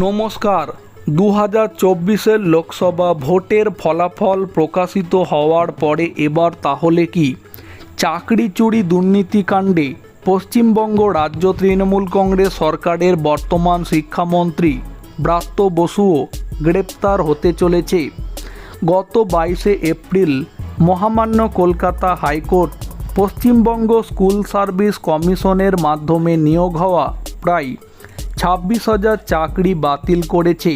নমস্কার। দু হাজার চব্বিশের লোকসভা ভোটের ফলাফল প্রকাশিত হওয়ার পরে এবার তাহলে কি? চাকরি চুরি দুর্নীতিকাণ্ডে পশ্চিমবঙ্গ রাজ্য তৃণমূল কংগ্রেস সরকারের বর্তমান শিক্ষামন্ত্রী ব্রাত্য বসুও গ্রেপ্তার হতে চলেছে। গত বাইশে এপ্রিল মহামান্য Kolkata high court Paschimbanga school service কমিশনের মাধ্যমে নিয়োগ হওয়া প্রায় ছাব্বিশ হাজার চাকরি বাতিল করেছে।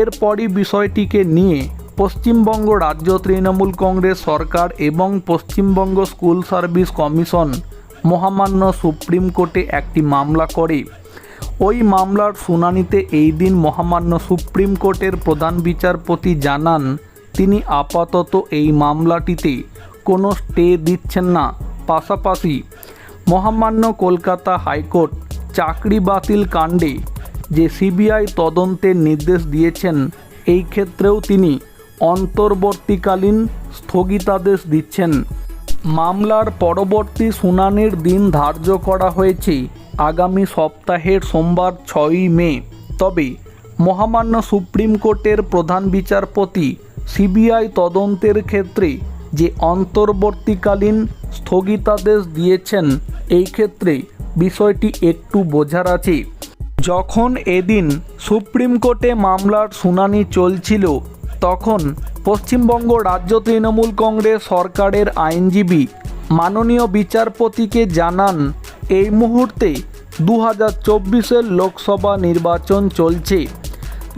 এরপরই বিষয়টিকে নিয়ে পশ্চিমবঙ্গ রাজ্য তৃণমূল কংগ্রেস সরকার এবং পশ্চিমবঙ্গ স্কুল সার্ভিস কমিশন মহামান্য সুপ্রিম কোর্টে একটি মামলা করে। ওই মামলার শুনানিতে এই দিন মহামান্য সুপ্রিম কোর্টের প্রধান বিচারপতি জানান, তিনি আপাতত এই মামলাটিতে কোনো স্টে দিচ্ছেন না। পাশাপাশি মহামান্য কলকাতা হাইকোর্ট চাকরি বাতিল কাণ্ডে যে সিবিআই তদন্তের নির্দেশ দিয়েছেন, এই ক্ষেত্রেও তিনি অন্তর্বর্তীকালীন স্থগিতাদেশ দিচ্ছেন। মামলার পরবর্তী শুনানির দিন ধার্য করা হয়েছে আগামী সপ্তাহের সোমবার ছয়ই মে। তবে মহামান্য সুপ্রিম কোর্টের প্রধান বিচারপতি সিবিআই তদন্তের ক্ষেত্রে যে অন্তর্বর্তীকালীন স্থগিতাদেশ দিয়েছেন, এই ক্ষেত্রে বিষয়টি একটু বোঝার আছে। যখন এদিন সুপ্রিম কোর্টে মামলার শুনানি চলছিল, তখন পশ্চিমবঙ্গ রাজ্য তৃণমূল কংগ্রেস সরকারের আইনজীবী মাননীয় বিচারপতিকে জানান, এই মুহূর্তে দু হাজার চব্বিশের লোকসভা নির্বাচন চলছে।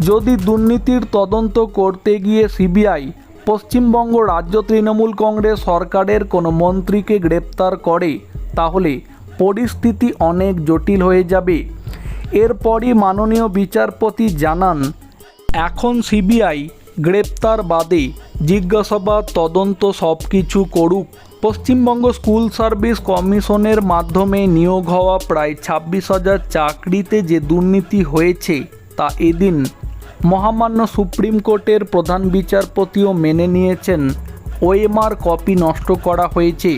যদি দুর্নীতির তদন্ত করতে গিয়ে সিবিআই পশ্চিমবঙ্গ রাজ্য তৃণমূল কংগ্রেস সরকারের কোনো মন্ত্রীকে গ্রেপ্তার করে, তাহলে পরিস্থিতি অনেক জটিল হয়ে যাবে। এরপরই মাননীয় বিচারপতি জানান, এখন সিবিআই গ্রেপ্তার বাদে জিজ্ঞাসাবাদ তদন্ত সব কিছু করুক। পশ্চিমবঙ্গ স্কুল সার্ভিস কমিশনের মাধ্যমে নিয়োগ হওয়া প্রায় ছাব্বিশ হাজার চাকরিতে যে দুর্নীতি হয়েছে, তা এদিন মহামান্য সুপ্রিম কোর্টের প্রধান বিচারপতিও মেনে নিয়েছেন। ওএমআর কপি নষ্ট করা হয়েছে।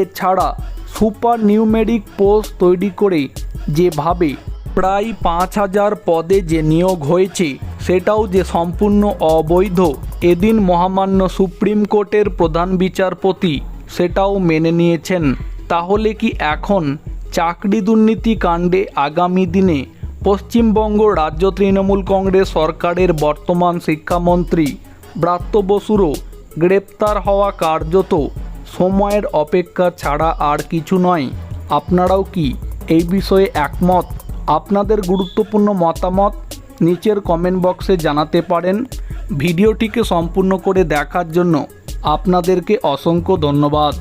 এছাড়া সুপার নিউমেরিক পোস্ট তৈরি করে যেভাবে প্রায় পাঁচ হাজার পদে যে নিয়োগ হয়েছে, সেটাও যে সম্পূর্ণ অবৈধ, এদিন মহামান্য সুপ্রিম কোর্টের প্রধান বিচারপতি সেটাও মেনে নিয়েছেন। তাহলে কি এখন চাকরি দুর্নীতি কাণ্ডে আগামী দিনে পশ্চিমবঙ্গ রাজ্য তৃণমূল কংগ্রেস সরকারের বর্তমান শিক্ষামন্ত্রী ব্রাত্য বসুরও গ্রেপ্তার হওয়া কার্যত সময়ের অপেক্ষা ছাড়া আর কিছু নয়। আপনারাও কি এই বিষয়ে একমত? আপনাদের গুরুত্বপূর্ণ মতামত নিচের কমেন্ট বক্সে জানাতে পারেন। ভিডিওটিকে সম্পূর্ণ করে দেখার জন্য আপনাদেরকে অসংখ্য ধন্যবাদ।